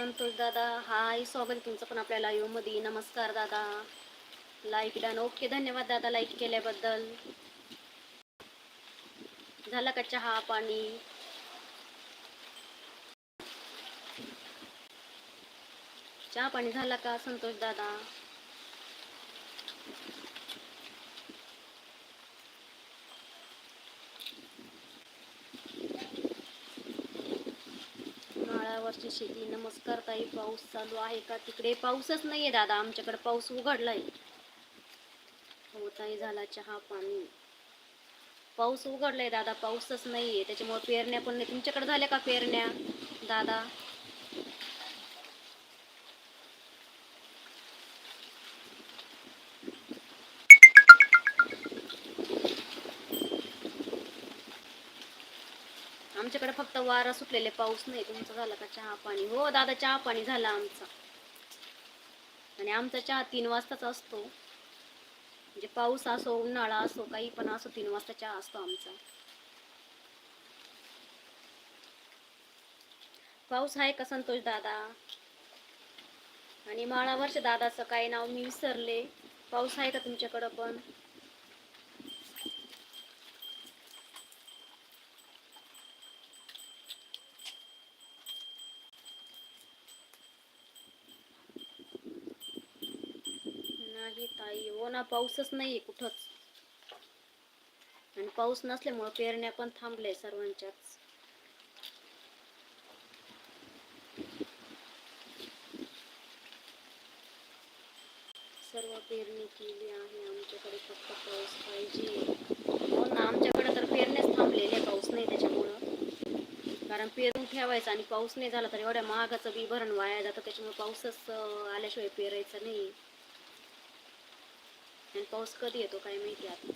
संतोष दादा हाय स्वागत तुमचं पण आपल्या लाईव्ह नमस्कार दादा. लाईक डन ओके धन्यवाद दादा लाईक केल्याबद्दल. झाला का चहा पाणी? चहा पाणी झाला का संतोष दादा? शेती. नमस्कार ताई पाऊस चालू आहे का तिकडे? पाऊसच नाहीये दादा आमच्याकडे पाऊस उघडलाय. हो ताई झाला चहा पाणी. पाऊस उघडलाय दादा पाऊसच नाहीये. त्याच्यामुळे पेरण्या पण नाही. तुमच्याकडे झाल्या का पेरण्या? दादा? आमच्याकडे फक्त वारा सुटलेले पाऊस नाही. तुमचा झाला का चहा पाणी? हो दादा चहा पाणी झाला आमचा. आणि आमचा चहा तीन वाजताच असतो. म्हणजे पाऊस असो उन्हाळा असो काही पण असो तीन वाजता चहा असतो आमचा. पाऊस आहे का संतोष दादा? आणि माळावरच्या दादाचं काय नाव? मी विसरले. पाऊस आहे का तुमच्याकडं पण? काही ताई हो ना पाऊसच नाहीये कुठंच. आणि पाऊस नसल्यामुळं पेरण्या पण थांबल्या सर्वांच्याच. सर्व पेरणी केली आहे आमच्याकडे फक्त पाऊस पाहिजे. हो ना आमच्याकडे तर पेरण्याच थांबलेले पाऊस नाही त्याच्यामुळं. कारण पेरून ठेवायचं आणि पाऊस नाही झाला तर एवढ्या महागाचं बी भरण वाया जातं त्याच्यामुळे पाऊसच आल्याशिवाय पेरायचं नाही. आणि पाऊस कधी येतो काय माहिती आता.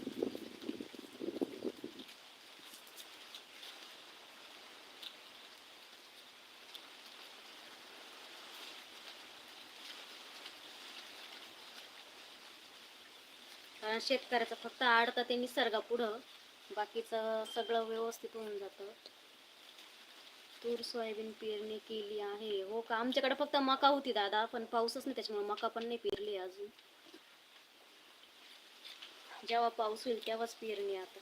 कारण शेतकऱ्याचं फक्त आडतं ते निसर्गापुढं बाकीचं सगळं व्यवस्थित होऊन जातं. तूर सोयाबीन पेरणी केली आहे. हो का? आमच्याकडे फक्त मका होती दादा पण पाऊसच नाही त्याच्यामुळे मका पण नाही पेरली अजून. जेव्हा पाऊस होईल तेव्हाच पेरणी आता.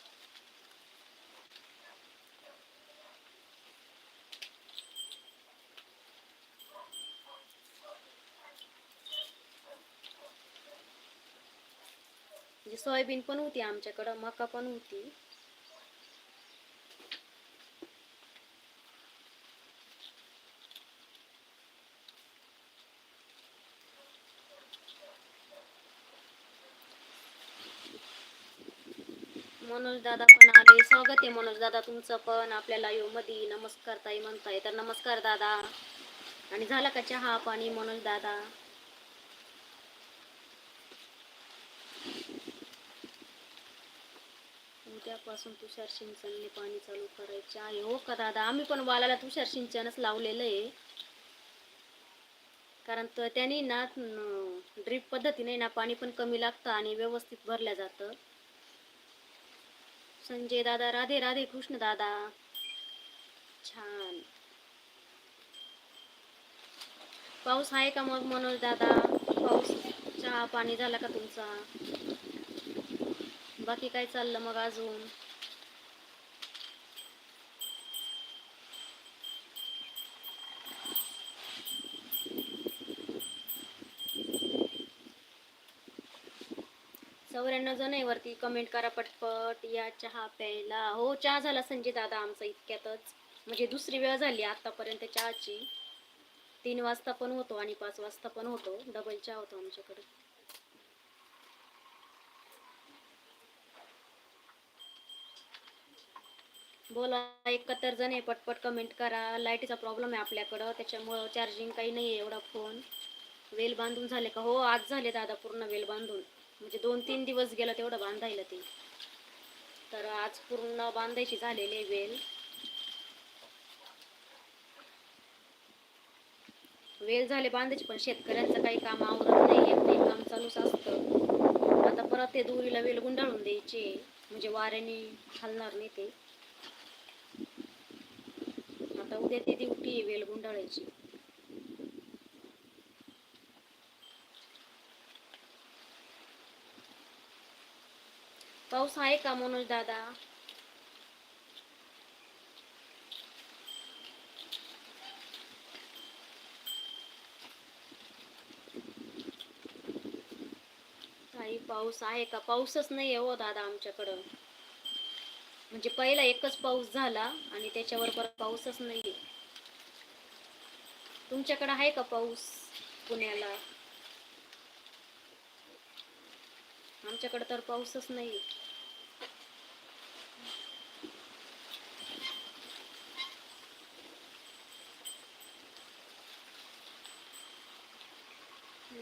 म्हणजे सोयाबीन पण होती आमच्याकडं मका पण होती. मनोज दादा पण आले. स्वागत आहे मनोज दादा तुमचं पण. आपल्याला यो मध्ये नमस्कार ताई म्हणताय. तर नमस्कार दादा. आणि झाला का चहा पाणी मनोज दादा? उद्यापासून तुषार सिंचनने पाणी चालू करायचे आहे. हो का दादा? आम्ही पण वालाला तुषार सिंचनच लावलेलं आहे. कारण तर त्यांनी ना ड्रीप पद्धतीने ना पाणी पण कमी लागतं आणि व्यवस्थित भरल्या जातं. संजय दादा राधे राधे कृष्ण दादा. छान. पाऊस आहे का मग मनोज दादा? पाऊस. चहा पाणी झाला का तुमचा? बाकी काय चाललं मग अजून? चौऱ्याण्णव जण आहे वरती. कमेंट करा पटपट. या चहा प्यायला. हो चहा झाला संजय दादा आमचा इतक्यातच. म्हणजे दुसरी वेळ झाली आतापर्यंत चहाची. तीन वाजता पण होतो आणि पाच वाजता पण होतो. डबल चहा होतो आमच्याकडे. बोला एकाहत्तर जण आहे. पटपट कमेंट करा. लाईटीचा प्रॉब्लेम आहे आपल्याकडं. त्याच्यामुळं चार्जिंग काही नाही आहे एवढा फोन वेल बांधून झाले का? हो आज झाले दादा पूर्ण वेल बांधून. म्हणजे दोन तीन दिवस गेलं तेवढं बांधायला ते. तर आज पूर्ण बांधायची झालेली आहे वेल. वेल झाले बांधायची पण शेतकऱ्यांचं काही काम आवरत नाही येत नाही काम चालूच असतं. आता परत ते दोरीला वेल गुंडाळून द्यायचे. म्हणजे वाऱ्याने हलणार नाही ते. आता उद्या ती ड्युटी आहे वेल गुंडाळायची. पाऊस आहे का मनोज दादा? काही पाऊस आहे का? पाऊसच नाही हो दादा आमच्याकडं. म्हणजे पहिला एकच पाऊस झाला आणि त्याच्यावर परत पाऊसच नाही तुमच्याकडं आहे का पाऊस पुण्याला? आमच्याकडे तर पाऊसच नाही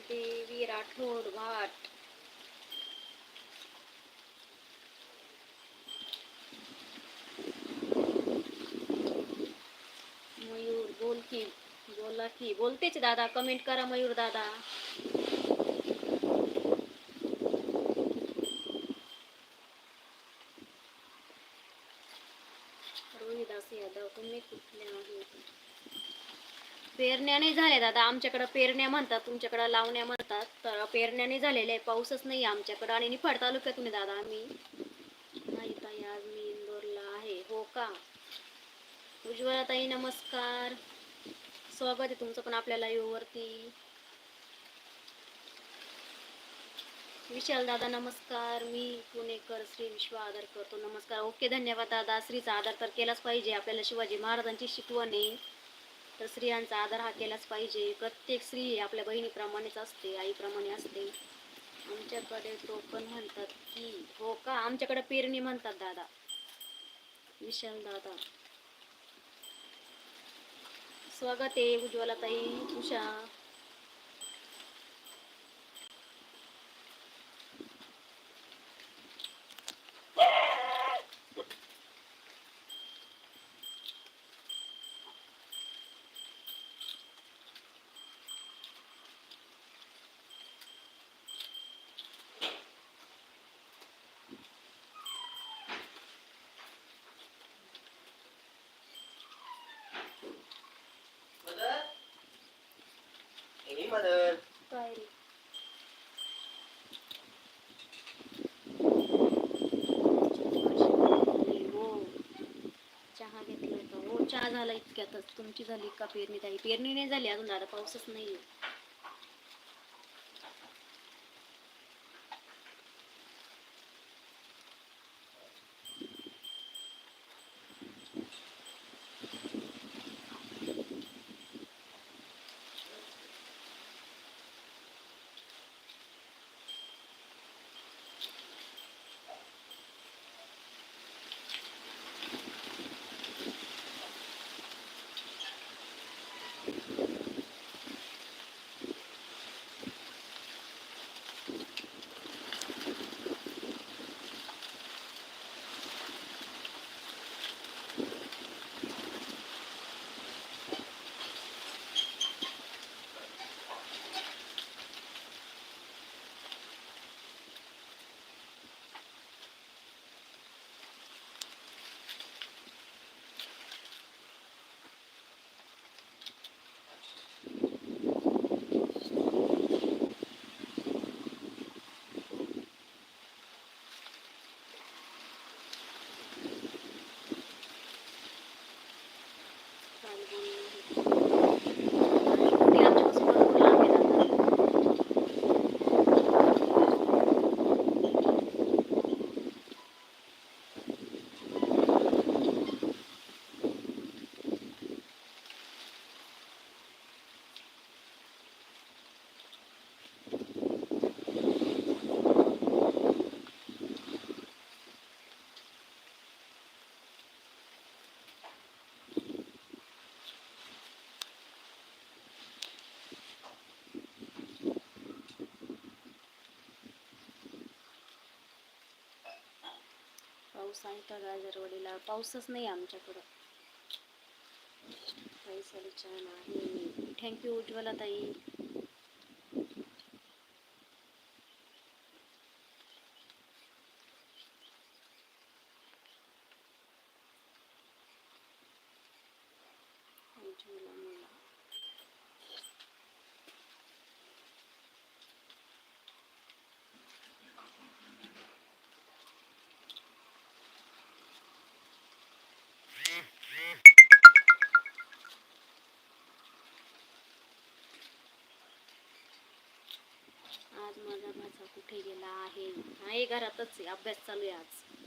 देवी राठोड भाट मयूर बोल की बोला की. बोलतेच दादा कमेंट करा मयूर दादा. तुम्ही कुठले आहेत? पेरण्या नाही झाल्या दादा आमच्याकडं पेरण्या म्हणतात तुमच्याकडं लावण्या म्हणतात. तर पेरण्या नाही झालेल्या आहे पाऊसच नाही आहे आमच्याकडं. आणि निफाड तालुक्यातून आहे दादा आम्ही. नाही ताई आज मी इंदोरला आहे. हो का? उज्ज्वला ताई नमस्कार. स्वागत आहे तुमचं पण आपल्या लाईव्ह वरती विशाल दादा नमस्कार. मी पुणेकर श्री विश्व आदर करतो. नमस्कार. ओके धन्यवाद दादा. श्रीचा आदर तर केलाच पाहिजे. आपल्याला शिवाजी महाराजांची शिकवण आहे तर स्त्रियांचा आदर हा केलाच पाहिजे. प्रत्येक स्त्री आपल्या बहिणीप्रमाणेच असते आईप्रमाणे असते. आमच्याकडे टोकन म्हणतात की हो का? आमच्याकडे पेरणी म्हणतात दादा. विशाल दादा. स्वागत आहे उज्ज्वला ताई उषा. mother. तुमची झाली का पेरणी ताई पेरणी नाही झाली अजून दादा पाऊसच नाहीये. आहे I'm going to पाऊस आहे का गाजरवाडीला पाऊसच नाही आमच्याकडं. पैसाली छान आहे. थँक्यू उज्ज्वला ताई उज्ज्वला मुला आज माझा भाचा कुठे गेला आहे? नाही घरातच आहे. अभ्यास चालू आहे आज.